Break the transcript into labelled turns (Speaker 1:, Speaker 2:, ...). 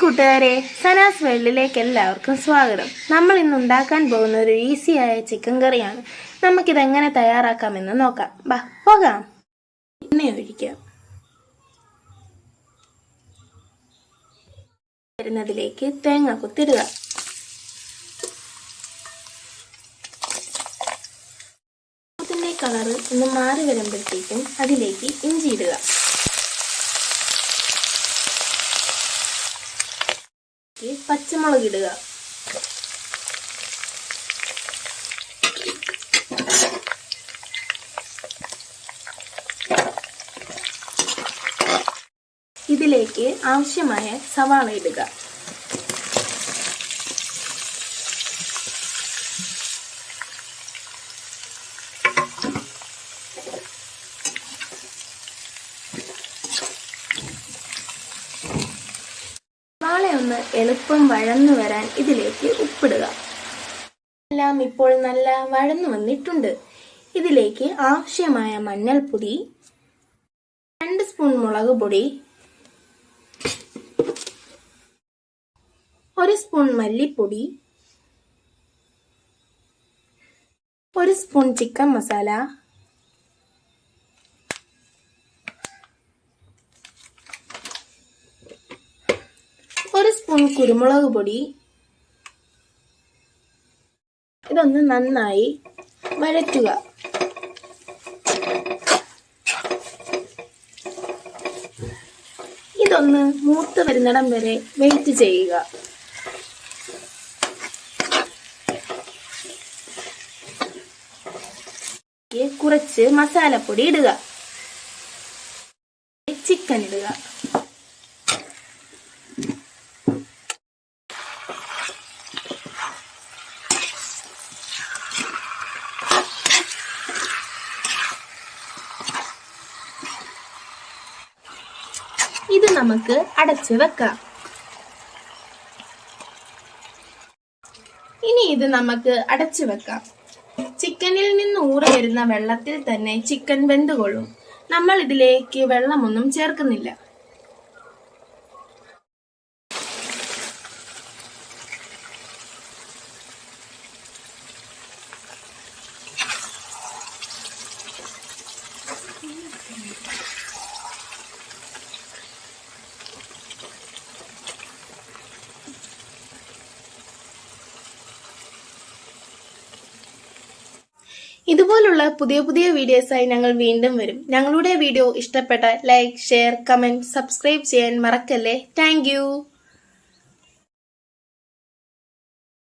Speaker 1: കൂട്ടുകാരെ സനാസ് വേൾഡിലേക്ക് എല്ലാവർക്കും സ്വാഗതം. നമ്മൾ ഇന്ന് ഉണ്ടാക്കാൻ പോകുന്ന ഒരു ഈസിയായ ചിക്കൻ കറിയാണ്. നമുക്കിത് എങ്ങനെ തയ്യാറാക്കാമെന്ന് നോക്കാം. ബാ പോകാം. എണ്ണ ഒഴിക്കാം വരുന്നതിലേക്ക് തേങ്ങ കുത്തിടുക. കളറ് ഒന്ന് മാറി വരുമ്പോഴത്തേക്കും അതിലേക്ക് ഇഞ്ചി ഇടുക. പച്ചമുളക് ഇടുക. ഇതിലേക്ക് ആവശ്യമായ സവാള ഇടുക സവാള ഒന്ന് എളുപ്പം വഴന്നു വരാൻ ഇതിലേക്ക് ഉപ്പിടുക എല്ലാം ഇപ്പോൾ നല്ല വഴന്നു വന്നിട്ടുണ്ട്. ഇതിലേക്ക് ആവശ്യമായ മഞ്ഞൾപ്പൊടി രണ്ട് സ്പൂൺ മുളക് പൊടി ഒരു സ്പൂൺ മല്ലിപ്പൊടി ഒരു സ്പൂൺ ചിക്കൻ മസാല ഒരു സ്പൂൺ കുരുമുളക് പൊടി. ഇതൊന്ന് നന്നായി വഴറ്റുക. ഇതൊന്ന് മൂത്ത് വരുന്നിടം വരെ വെയിറ്റ് ചെയ്യുക. കുറച്ച് മസാലപ്പൊടി ഇടുക. ചിക്കൻ ഇടുക. ഇത് നമുക്ക് അടച്ചു വെക്കാം. ഇനി ഇത് നമുക്ക് അടച്ചു വെക്കാം. ചിക്കനിൽ നിന്ന് ഊറി വരുന്ന വെള്ളത്തിൽ തന്നെ ചിക്കൻ വെന്തുകൊള്ളും. നമ്മൾ ഇതിലേക്ക് വെള്ളമൊന്നും ചേർക്കുന്നില്ല. ഇതുപോലുള്ള പുതിയ പുതിയ വീഡിയോസായി ഞങ്ങൾ വീണ്ടും വരും. ഞങ്ങളുടെ വീഡിയോ ഇഷ്ടപ്പെട്ട ലൈക്ക് ഷെയർ കമന്റ് സബ്സ്ക്രൈബ് ചെയ്യാൻ മറക്കല്ലേ? താങ്ക്